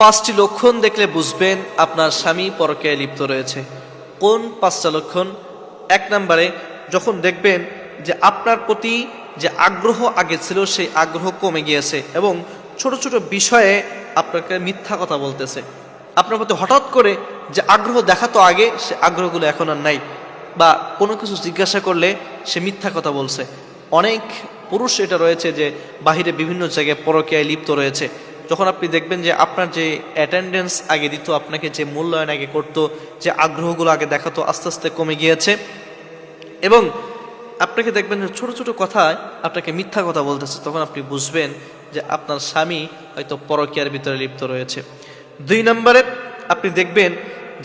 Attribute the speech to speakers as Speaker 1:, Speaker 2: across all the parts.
Speaker 1: পাঁচটি লক্ষণ দেখলে বুঝবেন আপনার স্বামী পরকে লিপ্ত রয়েছে। কোন পাঁচটা লক্ষণ? এক নম্বরে, যখন দেখবেন যে আপনার প্রতি যে আগ্রহ আগে ছিল, সেই আগ্রহ কমে গিয়েছে এবং ছোট ছোট বিষয়ে আপনাকে মিথ্যা কথা বলতেছে। আপনার প্রতি হঠাৎ করে যে আগ্রহ দেখাতো আগে, সে আগ্রহগুলো এখন আর নাই বা কোনো কিছু জিজ্ঞাসা করলে সে মিথ্যা কথা বলছে। অনেক পুরুষ এটা রয়েছে যে, বাহিরে বিভিন্ন জায়গায় পরকীয়ায় লিপ্ত রয়েছে। যখন আপনি দেখবেন যে আপনার যে অ্যাটেন্ডেন্স আগে দিত, আপনাকে যে মূল্যায়ন আগে করতো, যে আগ্রহগুলো আগে দেখাতো, আস্তে আস্তে কমে গিয়েছে। এবং আপনাকে দেখবেন যে ছোটো ছোটো কথায় আপনাকে মিথ্যা কথা বলতেছে, তখন আপনি বুঝবেন যে আপনার স্বামী হয়তো পরকীয়ার ভিতরে লিপ্ত রয়েছে। দুই নম্বরে আপনি দেখবেন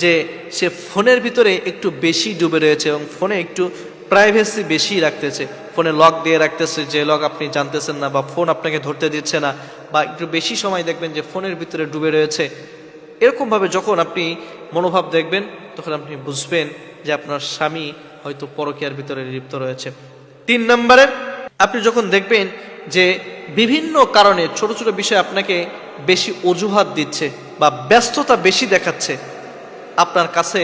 Speaker 1: যে সে ফোনের ভিতরে একটু বেশি ডুবে রয়েছে এবং ফোনে একটু প্রাইভেসি বেশি রাখতেছে। ফোনে লক দিয়ে রাখতেছে, যে লক আপনি জানতেছেন না বা ফোন আপনাকে ধরতে দিচ্ছে না, বা একটু বেশি সময় দেখবেন যে ফোনের ভিতরে ডুবে রয়েছে। এরকমভাবে যখন আপনি মনোভাব দেখবেন, তখন আপনি বুঝবেন যে আপনার স্বামী হয়তো পরকীয়ার ভিতরে লিপ্ত রয়েছে। তিন নম্বরে, আপনি যখন দেখবেন যে বিভিন্ন কারণে ছোট ছোট বিষয় আপনাকে বেশি অজুহাত দিচ্ছে বা ব্যস্ততা বেশি দেখাচ্ছে, আপনার কাছে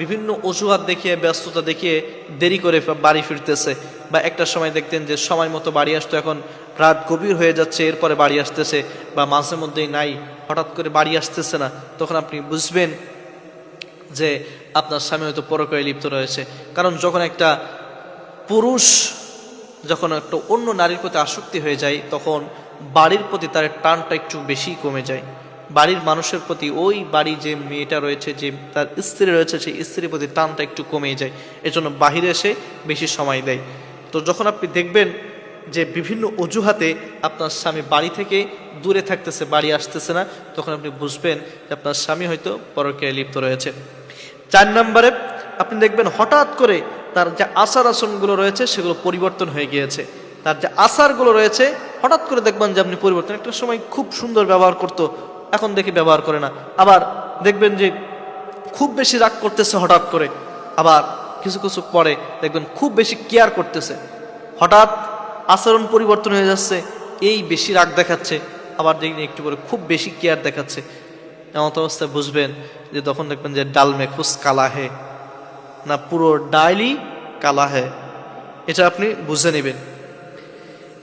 Speaker 1: বিভিন্ন অজুহাত দেখিয়ে, ব্যস্ততা দেখিয়ে দেরি করে বাড়ি ফিরতেছে। বা একটা সময় দেখতেন যে সময় মতো বাড়ি আসতো, এখন রাত গভীর হয়ে যাচ্ছে, এরপরে বাড়ি আসতেছে বা মাঝে মধ্যেই নাই, হঠাৎ করে বাড়ি আসতেছে না, তখন আপনি বুঝবেন যে আপনার স্বামী হয়তো পরকয়ে লিপ্ত রয়েছে। কারণ যখন একটা পুরুষ, যখন একটা অন্য নারীর প্রতি আসক্তি হয়ে যায়, তখন বাড়ির প্রতি তার টানটা একটু বেশি কমে যায়। বাড়ির মানুষের প্রতি ওই বাড়ি যে মেয়েটা রয়েছে, যে তার স্ত্রী রয়েছে, সেই স্ত্রীর প্রতি টানটা একটু কমে যায়। এজন্য বাহিরে এসে বেশি সময় দেয়। তো যখন আপনি দেখবেন যে বিভিন্ন অজুহাতে আপনার স্বামী বাড়ি থেকে দূরে থাকতেছে, বাড়ি আসতেছে না, তখন আপনি বুঝবেন যে আপনার স্বামী হয়তো পরকে লিপ্ত রয়েছে। চার নম্বরে আপনি দেখবেন হঠাৎ করে তার যে আচার আসনগুলো রয়েছে, সেগুলো পরিবর্তন হয়ে গিয়েছে। তার যে আচারগুলো রয়েছে, হঠাৎ করে দেখবেন যে আপনি পরিবর্তন, একটা সময় খুব সুন্দর ব্যবহার করতো, এখন দেখি ব্যবহার করে না। আবার দেখবেন যে খুব বেশি রাগ করতেছে হঠাৎ করে। আবার কিছু কিছু পরে দেখবেন খুব বেশি কেয়ার করতেছে। হঠাৎ আচরণ পরিবর্তন হয়ে যাচ্ছে, এই বেশি রাগ দেখাচ্ছে, আবার দেখবেন একটু করে খুব বেশি কেয়ার দেখাচ্ছে। এমন অবস্থায় বুঝবেন যে তখন দেখবেন যে ডাল মে খুস কালা হে, না পুরো ডাইলি কালা হে। এটা আপনি বুঝে নেবেন।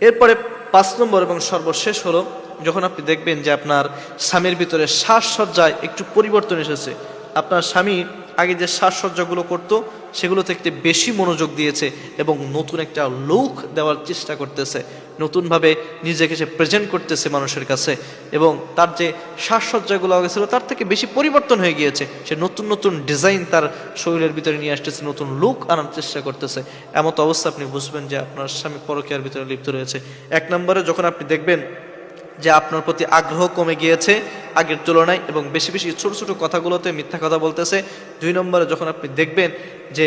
Speaker 1: এরপরে পাঁচ নম্বর এবং সর্বশেষ হলো, যখন আপনি দেখবেন যে আপনার স্বামীর ভিতরে শ্বাসসজ্জায় একটু পরিবর্তন এসেছে, আপনার স্বামী আগে যে সাজসজ্জাগুলো করতো, সেগুলো থেকে বেশি মনোযোগ দিয়েছে এবং নতুন একটা লুক দেওয়ার চেষ্টা করতেছে। নতুনভাবে নিজেকে সে প্রেজেন্ট করতেছে মানুষের কাছে এবং তার যে শ্বাসসজ্জাগুলো গেছিল তার থেকে বেশি পরিবর্তন হয়ে গিয়েছে। সে নতুন নতুন ডিজাইন তার শরীরের ভিতরে নিয়ে আসতেছে, নতুন লুক আনার চেষ্টা করতেছে। এমত অবস্থা আপনি বুঝবেন যে আপনার স্বামী পরকীয়ার ভিতরে লিপ্ত রয়েছে। এক নম্বরে যখন আপনি দেখবেন যে আপনার প্রতি আগ্রহ কমে গিয়েছে আগের তুলনায় এবং বেশি বেশি ছোট ছোট কথাগুলোতে মিথ্যা কথা বলতেছে। দুই নম্বরে যখন আপনি দেখবেন যে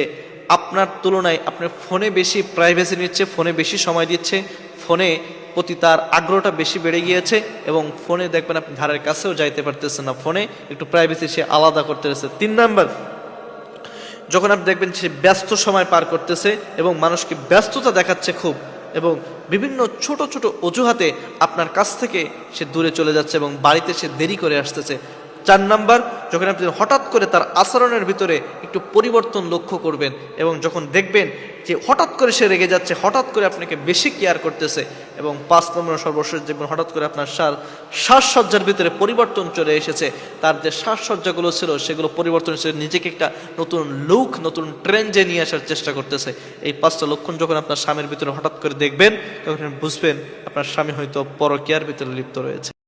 Speaker 1: আপনার তুলনায় আপনার ফোনে বেশি প্রাইভেসি নিচ্ছে, ফোনে বেশি সময় দিচ্ছে, ফোনে প্রতি তার আগ্রহটা বেশি বেড়ে গিয়েছে এবং ফোনে দেখবেন আপনি ধারের কাছেও যাইতে পারতেছেন না। ফোনে একটু প্রাইভেসি সে আলাদা করতে রয়েছে তিন নাম্বার, যখন আপনি দেখবেন সে ব্যস্ত সময় পার করতেছে এবং মানুষকে ব্যস্ততা দেখাচ্ছে খুব এবং বিভিন্ন ছোট ছোট অজুহাতে আপনার কাছ থেকে সে দূরে চলে যাচ্ছে এবং বাড়িতে সে দেরি করে আসতেছে। চার নাম্বার, যখন আপনি হঠাৎ করে তার আচরণের ভিতরে একটু পরিবর্তন লক্ষ্য করবেন এবং যখন দেখবেন যে হঠাৎ করে সে রেগে যাচ্ছে, হঠাৎ করে আপনাকে বেশি কেয়ার করতেছে এবং পাঁচ নম্বর সর্বশেষ দেখবেন হঠাৎ করে আপনার শ্বাস শ্বাসসজ্জার ভিতরে পরিবর্তন চলে এসেছে। তার যে শ্বাসসজ্জাগুলো ছিল, সেগুলো পরিবর্তন এসে নিজেকে একটা নতুন লুক নতুন ট্রেন্ডে নিয়ে আসার চেষ্টা করতেছে। এই পাঁচটা লক্ষণ যখন আপনার স্বামীর ভিতরে হঠাৎ করে দেখবেন, তখন বুঝবেন আপনার স্বামী হয়তো পরকিয়ার ভিতরে লিপ্ত রয়েছে।